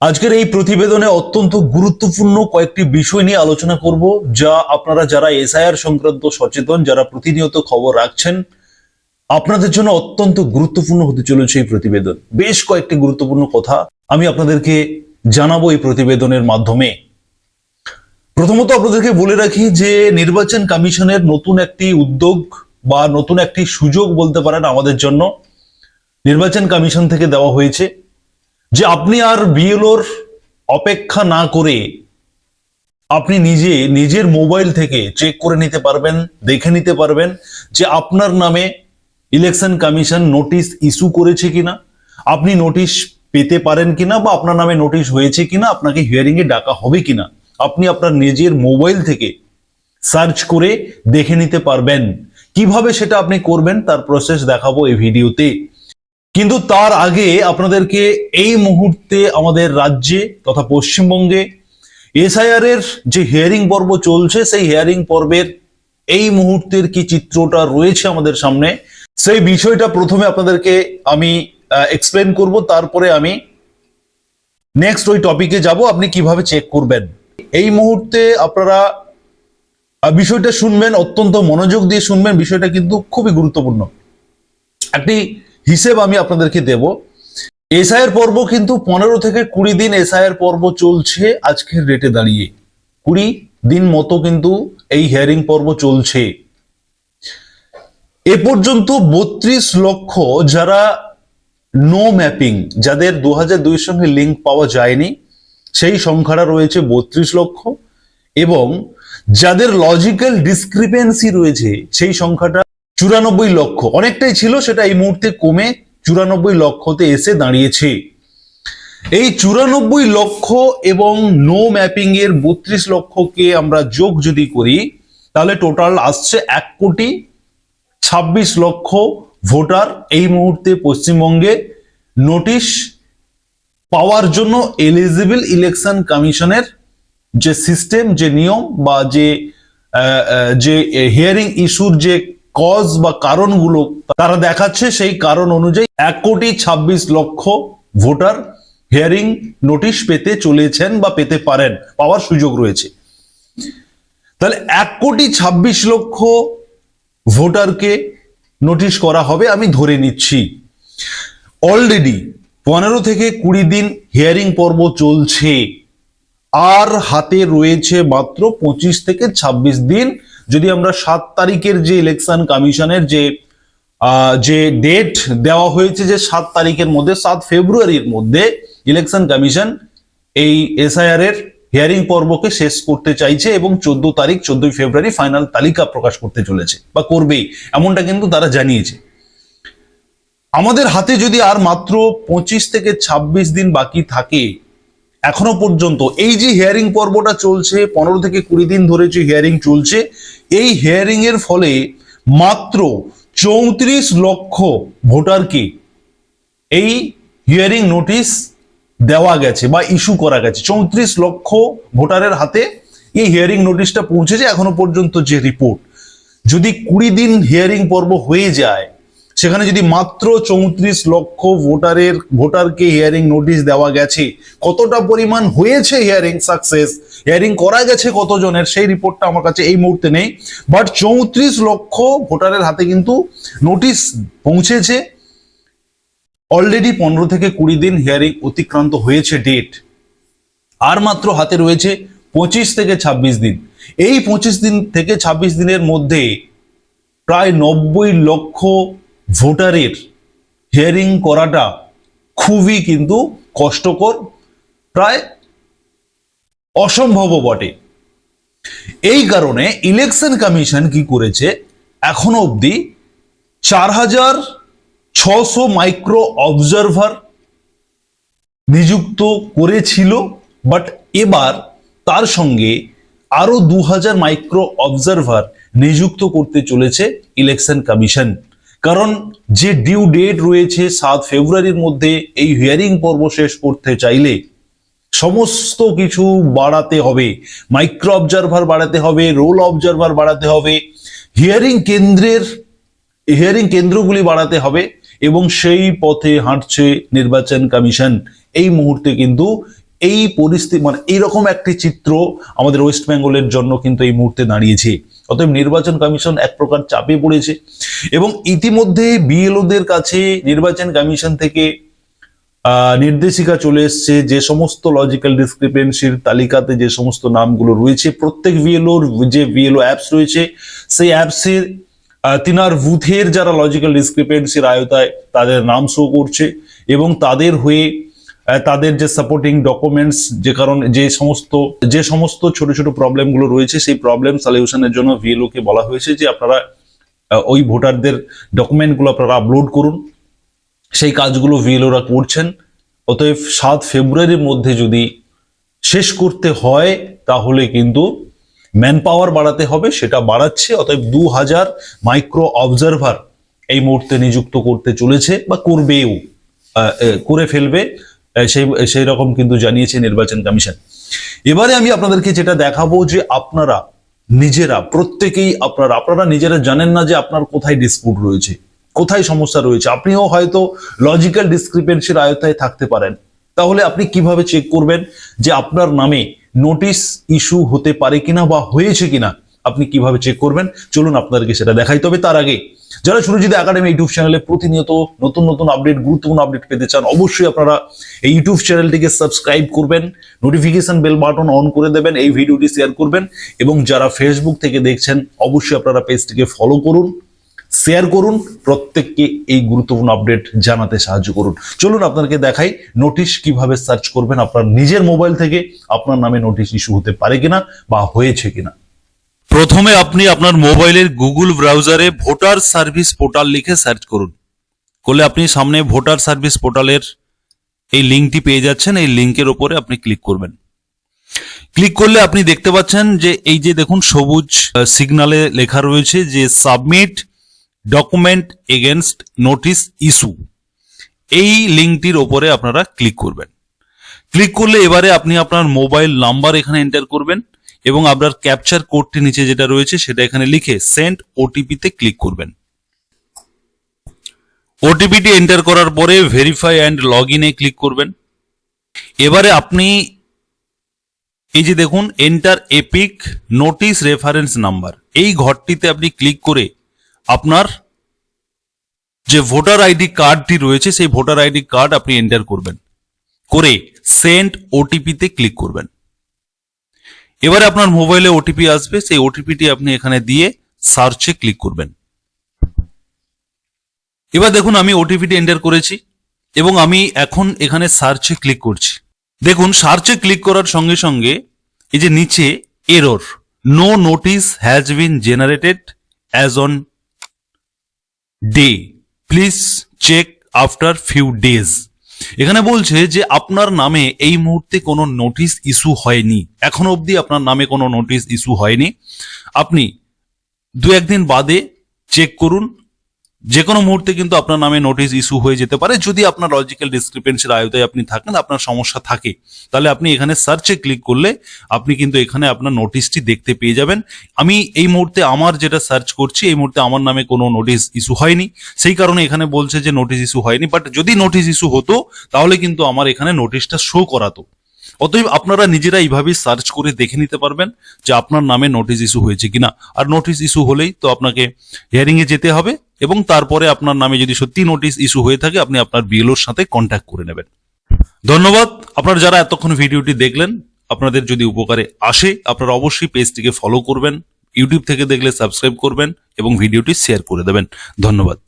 আজকের এই প্রতিবেদনে অত্যন্ত গুরুত্বপূর্ণ কয়েকটি বিষয় নিয়ে আলোচনা করব, যা আপনারা যারা এসআইআর সংক্রান্ত সচেতন, যারা প্রতিনিয়ত খবর রাখছেন, আপনাদের জন্য অত্যন্ত গুরুত্বপূর্ণ হতে চলেছে এই প্রতিবেদন। বেশ কয়েকটি গুরুত্বপূর্ণ কথা আমি আপনাদেরকে জানাব এই প্রতিবেদনের মাধ্যমে। প্রথমত আপনাদেরকে বলে রাখি যে, নির্বাচন কমিশনের নতুন একটি উদ্যোগ বা নতুন একটি সুযোগ বলতে পারেন আমাদের জন্য, নির্বাচন কমিশন থেকে দেওয়া হয়েছে। যে আপনি আর বিএলওর অপেক্ষা না করে আপনি নিজে নিজের মোবাইল থেকে চেক করে নিতে পারবেন, দেখে নিতে পারবেন যে আপনার নামে ইলেকশন কমিশন নোটিশ ইস্যু করেছে কিনা, আপনি নোটিশ পেতে পারেন কিনা বা আপনার নামে নোটিশ হয়েছে কিনা, আপনাকে হিয়ারিং এ ডাকা হবে কিনা, আপনি আপনার নিজের মোবাইল থেকে সার্চ করে দেখে নিতে পারবেন। কীভাবে সেটা আপনি করবেন তার প্রসেস দেখাবো এই ভিডিওতে। কিন্তু তার আগে আপনাদেরকে এই মুহূর্তে আমাদের রাজ্যে তথা পশ্চিমবঙ্গে এসআইআর এর যে হিয়ারিং পর্ব চলছে, সেই হিয়ারিং পর্বের এই মুহূর্তের কি চিত্রটা রয়েছে আমাদের সামনে, সেই বিষয়টা প্রথমে আপনাদেরকে আমি এক্সপ্লেন করব। তারপরে আমি নেক্সট ওই টপিকে যাব। আপনি কীভাবে চেক করবেন? এই মুহূর্তে আপনারা বিষয়টা শুনবেন, অত্যন্ত মনোযোগ দিয়ে শুনবেন। বিষয়টা কিন্তু খুবই গুরুত্বপূর্ণ। একটি হিসেব আমি আপনাদেরকে দেব। এসআইয়ের পর্ব কিন্তু পনেরো থেকে কুড়ি দিন এসআইয়ের পর্ব চলছে আজকের রেটে দাঁড়িয়ে। কুড়ি দিন মতো কিন্তু এই হিয়ারিং পর্ব চলছে। এ পর্যন্ত বত্রিশ লক্ষ যারা নো ম্যাপিং যাদের দু হাজার সঙ্গে লিঙ্ক পাওয়া যায়নি, সেই সংখ্যাটা রয়েছে বত্রিশ লক্ষ। এবং যাদের লজিক্যাল ডিসক্রিপেন্সি রয়েছে, সেই সংখ্যাটা চুরানব্বই লক্ষ। অনেকটাই ছিল, সেটা এই মুহূর্তে কমে চুরানব্বই লক্ষতে এসে দাঁড়িয়েছে। এই চুরানব্বই লক্ষ এবং নো ম্যাপিং এর বত্রিশ লক্ষকে আমরা যোগ যদি করি, তাহলে টোটাল আসছে এক কোটি ছাব্বিশ লক্ষ ভোটার এই মুহূর্তে পশ্চিমবঙ্গে। নোটিশ পাওয়ার জন্য এলিজিবল ইলেকশন কমিশনের যে সিস্টেম যে নিয়ম বা যে যে হিয়ারিং ইস্যুর যে কজ বা কারণগুলো তারা দেখাচ্ছে, সেই কারণ অনুযায়ী এক কোটি ছাব্বিশ লক্ষ ভোটার হিয়ারিং নোটিশ পেতে চলেছেন বা পেতে পারেন, পাওয়ার সুযোগ রয়েছে। তাহলে এক কোটি ছাব্বিশ লক্ষ ভোটারকে নোটিশ করা হবে, আমি ধরে নিচ্ছি। অলরেডি পনেরো থেকে কুড়ি দিন হিয়ারিং পর্ব চলছে। আর হাতে রয়েছে মাত্র পঁচিশ থেকে ২৬ দিন যদি আমরা সাত তারিখের যে ইলেকশন কমিশনের যে যে ডেট দেওয়া হয়েছে যে সাত তারিখের মধ্যে, সাত ফেব্রুয়ারির মধ্যে ইলেকশন কমিশন এই এসআইআর এর হিয়ারিং পর্বকে শেষ করতে চাইছে এবং চোদ্দ তারিখ, চোদ্দই ফেব্রুয়ারি ফাইনাল তালিকা প্রকাশ করতে চলেছে বা করবেই, এমনটা কিন্তু তারা জানিয়েছে। আমাদের হাতে যদি আর মাত্র পঁচিশ থেকে ২৬ দিন বাকি থাকে এখনও পর্যন্ত এই যে হিয়ারিং পর্বটা চলছে, পনেরো থেকে কুড়ি দিন ধরে যে হিয়ারিং চলছে, এই হিয়ারিং এর ফলে মাত্র চৌত্রিশ লক্ষ ভোটারকে এই হিয়ারিং নোটিশ দেওয়া গেছে বা ইস্যু করা গেছে। চৌত্রিশ লক্ষ ভোটারের হাতে এই হিয়ারিং নোটিশটা পৌঁছেছে এখনও পর্যন্ত যে রিপোর্ট যদি কুড়ি দিন হিয়ারিং পর্ব হয়ে যায় সেখানে যদি মাত্র চৌত্রিশ লক্ষ ভোটারের, ভোটারকে হিয়ারিং নোটিশ দেওয়া গেছে, কতটা পরিমাণ হয়েছে হিয়ারিং সাকসেস হিয়ারিং করা গেছে কতজনের? সেই রিপোর্টটা আমার কাছে এই মুহূর্তে নেই। বাট চৌত্রিশ লক্ষ ভোটারের হাতে কিন্তু নোটিশ পৌঁছেছে। অলরেডি পনেরো থেকে কুড়ি দিন হিয়ারিং অতিক্রান্ত হয়েছে ডেট আর মাত্র হাতে রয়েছে পঁচিশ থেকে ২৬ দিন। এই পঁচিশ দিন থেকে ২৬ দিনের মধ্যে প্রায় নব্বই লক্ষ ভোটারের হিয়ারিং করাটা খুবই কিন্তু কষ্টকর, প্রায় অসম্ভব বটে। এই কারণে ইলেকশন কমিশন কি করেছে, এখনও অবধি চার হাজার ছশো মাইক্রো অবজারভার নিযুক্ত করেছিল বাট এবার তার সঙ্গে আরও দু হাজার মাইক্রো অবজারভার নিযুক্ত করতে চলেছে ইলেকশন কমিশন কারণ যে ডিউ ডেট রয়েছে সাত ফেব্রুয়ারির মধ্যে এই হিয়ারিং পর্ব শেষ করতে চাইলে সমস্ত কিছু বাড়াতে হবে মাইক্রো অবজারভার বাড়াতে হবে রোল অবজারভার বাড়াতে হবে হিয়ারিং কেন্দ্রের হিয়ারিং কেন্দ্রগুলি বাড়াতে হবে এবং সেই পথে হাঁটছে নির্বাচন কমিশন। এই মুহূর্তে কিন্তু এই পরিস্থিতি মানে এইরকম একটি চিত্র আমাদের ওয়েস্ট বেঙ্গলের জন্য কিন্তু এই মুহূর্তে দাঁড়িয়েছে। অতএব নির্বাচন কমিশন এক প্রকার চাপে পড়েছে এবং ইতিমধ্যে বিএলওদের কাছে নির্বাচন কমিশন থেকে নির্দেশিকা চলে এসছে যে সমস্ত লজিক্যাল ডিসক্রিপেন্সির তালিকাতে যে সমস্ত নামগুলো রয়েছে, প্রত্যেক বিএলওর যে বিএলও অ্যাপস রয়েছে, সেই অ্যাপসের তিনার বুথের যারা লজিক্যাল ডিসক্রিপেন্সির আয়তায় তাদের নাম শো করছে এবং তাদের হয়ে তাদের যে সাপোর্টিং ডকুমেন্টস যে কারণ যে সমস্ত যে সমস্ত ছোট ছোট প্রবলেমগুলো রয়েছে, সেই প্রবলেম সলিউশনের জন্য VLO কে বলা হয়েছে যে আপনারা ওই ভোটারদের ডকুমেন্টগুলো আপনারা আপলোড করুন। সেই কাজগুলো ভিএলওরা করছেন। অতএব সাত ফেব্রুয়ারির মধ্যে যদি শেষ করতে হয়, তাহলে কিন্তু ম্যান পাওয়ার বাড়াতে হবে, সেটা বাড়াচ্ছে। অতএব দু হাজার মাইক্রো অবজারভার এই মুহূর্তে নিযুক্ত করতে চলেছে বা করবেও করে ফেলবে। সেই সেই রকম কিন্তু জানিয়েছে নির্বাচন কমিশন। এবারে আমি আপনাদেরকে যেটা দেখাবো যে আপনারা নিজেরা, প্রত্যেকেই আপনারা আপনারা নিজেরা জানেন না যে আপনার কোথায় ডিসপুট রয়েছে, কোথায় সমস্যা রয়েছে। আপনিও হয়তো লজিক্যাল ডিসক্রিপেন্সির আয়তায় থাকতে পারেন। তাহলে আপনি কীভাবে চেক করবেন যে আপনার নামে নোটিশ ইস্যু হতে পারে কিনা বা হয়েছে কিনা? আপনি কীভাবে চেক করবেন? চলুন আপনাদেরকে সেটা দেখাই। তবে তার আগে, যারা সুরজিৎ একাডেমি ইউটিউব চ্যানেলে প্রতিনিয়ত নতুন নতুন আপডেট গুরুত্বপূর্ণ আপডেট পেতে চান, অবশ্যই আপনারা এই ইউটিউব চ্যানেলটিকে সাবস্ক্রাইব করবেন নোটিফিকেশন বেল বাটন অন করে দেবেন, এই ভিডিওটি শেয়ার করবেন এবং যারা ফেসবুক থেকে দেখছেন, অবশ্যই আপনারা পেজটিকে ফলো করুন শেয়ার করুন, প্রত্যেককে এই গুরুত্বপূর্ণ আপডেট জানাতে সাহায্য করুন। চলুন আপনাদেরকে দেখাই নোটিশ কীভাবে সার্চ করবেন আপনার নিজের মোবাইল থেকে আপনার নামে নোটিশ ইস্যু হতে পারে কিনা বা হয়েছে কিনা। প্রথমে আপনি আপনার মোবাইলের গুগল ব্রাউজারে ভোটার সার্ভিস পোর্টাল লিখে সার্চ করুন। করলে আপনি সামনে ভোটার সার্ভিস পোর্টালের এই লিঙ্কটি পেয়ে যাচ্ছেন, এই লিঙ্কের ওপরে আপনি ক্লিক করবেন। ক্লিক করলে আপনি দেখতে পাচ্ছেন যে এই যে দেখুন সবুজ সিগনালে লেখা রয়েছে যে submit document against notice issue. এই লিঙ্কটির ওপরে আপনারা ক্লিক করবেন। ক্লিক করলে এবারে আপনি আপনার মোবাইল নাম্বার এখানে এন্টার করবেন। এবং আপনার ক্যাপচার কোডটি নিচে যেটা রয়েছে সেটা এখানে লিখে সেন্ড ওটিপিতে ক্লিক করবেন। ওটিপিটি এন্টার করার পরে ভেরিফাই অ্যান্ড লগ ইনে ক্লিক করবেন। এবারে আপনি এই যে দেখুন enter EPIC notice reference number এই ঘরটিতে আপনি ক্লিক করে আপনার যে ভোটার আইডি কার্ডটি রয়েছে, সেই ভোটার আইডি কার্ড আপনি এন্টার করবেন। করে সেন্ড ওটিপিতে ক্লিক করবেন। এবারে আপনার মোবাইলে ওটিপি আসবে, সেই ওটিপিটি আপনি এখানে দিয়ে সার্চে ক্লিক করবেন। এবার দেখুন, আমি ওটিপিটি এন্টার করেছি এবং আমি এখন এখানে সার্চে ক্লিক করছি। দেখুন, সার্চে ক্লিক করার সঙ্গে সঙ্গে এই যে নিচে error no notice has been generated as on day please check after few days এখানে বলছে যে আপনার নামে এই মুহূর্তে কোনো নোটিশ ইস্যু হয়নি। এখনও অবধি আপনার নামে কোনো নোটিশ ইস্যু হয়নি। আপনি দু একদিন বাদে চেক করুন যে কোনো মুহূর্তে কিন্তু আপনার নামে নোটিশ ইস্যু হয়ে যেতে পারে। যদি আপনার লজিক্যাল ডিসক্রিপেন্সির আয়তায় আপনি থাকেন, আপনার সমস্যা থাকে, তাহলে আপনি এখানে সার্চে ক্লিক করলে আপনি কিন্তু এখানে আপনার নোটিশটি দেখতে পেয়ে যাবেন। আমি এই মুহূর্তে আমার যেটা সার্চ করছি, এই মুহূর্তে আমার নামে কোনো নোটিশ ইস্যু হয়নি। সেই কারণে এখানে বলছে যে নোটিশ ইস্যু হয়নি বাট যদি নোটিশ ইস্যু হতো, তাহলে কিন্তু আমার এখানে নোটিশটা শো করাতো। অতএব আপনারা নিজেরা এইভাবেই সার্চ করে দেখে নিতে পারবেন যে আপনার নামে নোটিশ ইস্যু হয়েছে কিনা। আর নোটিশ ইস্যু হলেই তো আপনাকে হিয়ারিং এ যেতে হবে। এবং তারপরে আপনার নামে যদি সত্যি নোটিশ ইস্যু হয়ে থাকে, আপনি আপনার বিএলওর সাথে কন্ট্যাক্ট করে নেবেন। ধন্যবাদ। আপনারা যারা এতক্ষণ ভিডিওটি দেখলেন, আপনাদের যদি উপকারে আসে, আপনারা অবশ্যই পেজটিকে ফলো করবেন ইউটিউব থেকে দেখলে সাবস্ক্রাইব করবেন এবং ভিডিওটি শেয়ার করে দেবেন। ধন্যবাদ।